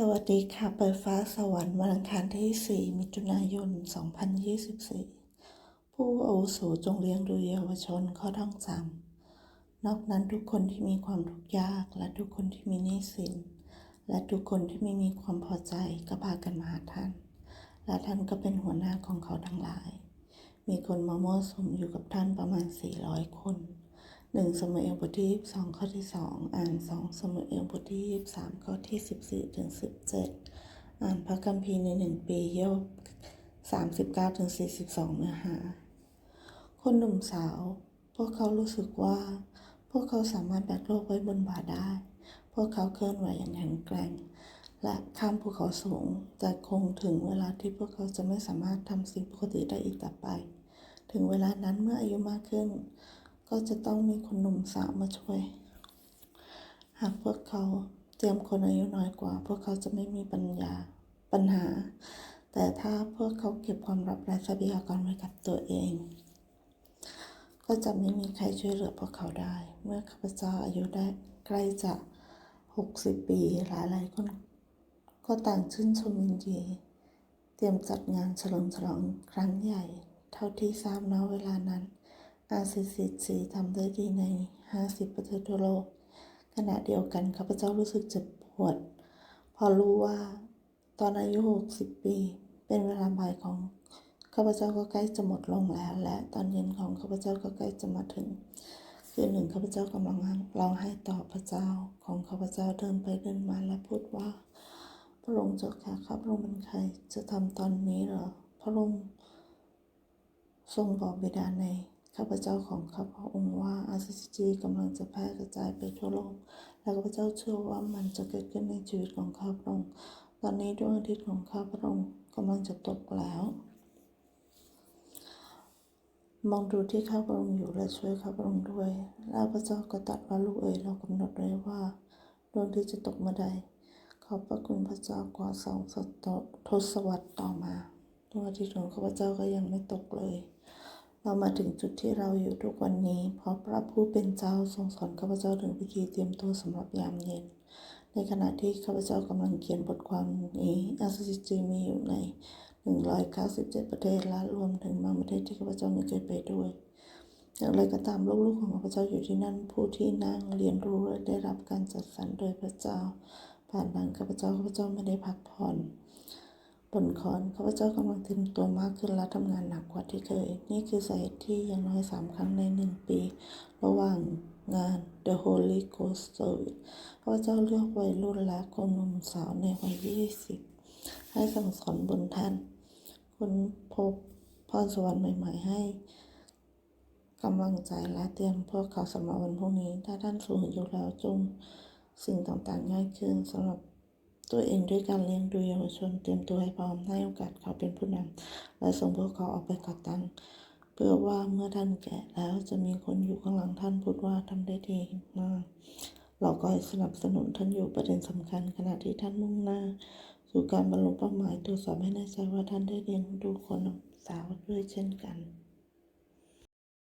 สวัสดีค่ะ เปิดฟ้าสวรรค์วันอังคารที่ 4 มิถุนายน 2024 ผู้อาวุโสจงเลี้ยงดูเยาวชนข้อต้องจำนอกนั้นทุกคนที่มีความทุกข์ยาก และทุกคนที่มีหนี้สิน และทุกคนที่ไม่มีความพอใจก็พากันมาหาท่าน และท่านก็เป็นหัวหน้าของเขาทั้งหลาย มีคนมามั่วสุมอยู่กับท่านประมาณ 400 คน หนึ่งสมุเอลบทที่22ข้อที่2อ่าน2สมุเอลบทที่23ข้อที่14ถึง17อ่านพระคัมภีร์ใน1ปีโยบ39ถึง42เนื้อหา คนหนุ่มสาว พวกเขารู้สึกว่า พวกเขาสามารถแบกโลกไว้บนบ่าได้ พวกเขาเคลื่อนไหวอย่างแข็งแกร่ง และข้ามภูเขาสูง แต่คงถึงเวลาที่พวกเขาจะไม่สามารถทำสิ่งปกติได้อีกต่อไป ถึงเวลานั้นเมื่ออายุมากขึ้น ก็จะต้องมีคนหนุ่มสาวมาช่วย หากพวกเขาเตรียมคนอายุน้อยกว่า พวกเขาจะไม่มีปัญญาปัญหา แต่ถ้าพวกเขาเก็บความลับและทรัพยากรไว้กับตัวเอง ก็จะไม่มีใครช่วยเหลือพวกเขาได้ เมื่อข้าพเจ้าอายุได้ใกล้จะหกสิบปีหลายหลายคน ก็ต่างชื่นชมยินดีเตรียมจัดงานเฉลิมฉลองครั้งใหญ่ เท่าที่ทราบณเวลานั้น RCCG ทำได้ดีใน 50 ประเทศทั่วโลก ขณะเดียวกันข้าพเจ้ารู้สึกเจ็บปวด พอรู้ว่าตอนอายุ 60 ปี เป็นเวลาบ่ายของข้าพเจ้าก็ใกล้จะหมดลงแล้ว และตอนเย็นของข้าพเจ้าก็ใกล้จะมาถึง คืนหนึ่งข้าพเจ้ากำลังร้องไห้ต่อพระเจ้าของข้าพเจ้าเดินไปเดินมาและพูดว่า พระองค์เจ้าค่ะข้าพระองค์เป็นใครจะทำตอนนี้เหรอพระองค์ทรงบอกบิดาใน ข้าพเจ้าของข้าพระองค์ว่าอาซิจีกำลังจะแพร่กระจายไปทั่วโลก และข้าพเจ้าเชื่อว่ามันจะเกิดขึ้นในชีวิตของข้าพระองค์ ตอนนี้ดวงอาทิตย์ของข้าพระองค์กำลังจะตกแล้ว มองดูที่ข้าพระองค์อยู่และช่วยข้าพระองค์ด้วย แล้วพระเจ้าก็ตัดว่าลูกเอ๋ยเรากำหนดไว้ว่าดวงทิตย์จะตกเมื่อใด ขอบพระคุณพระเจ้ากว่าสองศตทศวรรษต่อมาดวงอาทิตย์ของข้าพเจ้าก็ยังไม่ตกเลย เรามาถึงจุดที่เราอยู่ทุกวันนี้ เพราะพระผู้เป็นเจ้าทรงสอนข้าพเจ้าถึงวิธีเตรียมตัวสำหรับยามเย็น ในขณะที่ข้าพเจ้ากำลังเขียนบทความนี้อาซิจีมีอยู่ใน 197 ประเทศและรวมถึงบางประเทศที่ข้าพเจ้าไม่เคยไปด้วยอย่างไรก็ตามลูกๆของข้าพเจ้าอยู่ที่นั่นผู้ที่นั่งเรียนรู้และได้รับการจัดสรรโดยพระเจ้า ผ่านทางข้าพเจ้าข้าพเจ้าไม่ได้พักผ่อน บนคอนข้าพเจ้ากำลังเตรียมตัวมากขึ้นและทำงานหนักกว่าที่เคย นี่คือสาเหตุที่อย่างน้อยสามครั้งในหนึ่งปี ระหว่างงาน The Holy Ghost Service ข้าพเจ้าเลือกวัยรุ่นและคนหนุ่มสาวในวัยยี่สิบให้สั่งสอนบนท่านค้นพบพรสวรรค์ใหม่ ๆ ให้กำลังใจและเตรียมพวกเขาสำหรับวันพรุ่งนี้ ถ้าท่านสูงอายุแล้วจงสิ่งต่างๆง่ายขึ้นสำหรับ ตัวเองด้วยการเลี้ยงดูเยาวชนเตรียมตัวให้พร้อมให้โอกาสเขาเป็นผู้นำและส่งพวกเขาออกไปก่อตั้งเพื่อว่าเมื่อท่านแก่แล้วจะมีคนอยู่ข้างหลังท่านพูดว่าทำได้ดีมาก เราก็สนับสนุนท่านอยู่ประเด็นสำคัญ ขณะที่ท่านมุ่งหน้า สู่การบรรลุเป้าหมายตรวจสอบให้แน่ใจว่าท่านได้เรียนดูคนสาวด้วยเช่นกัน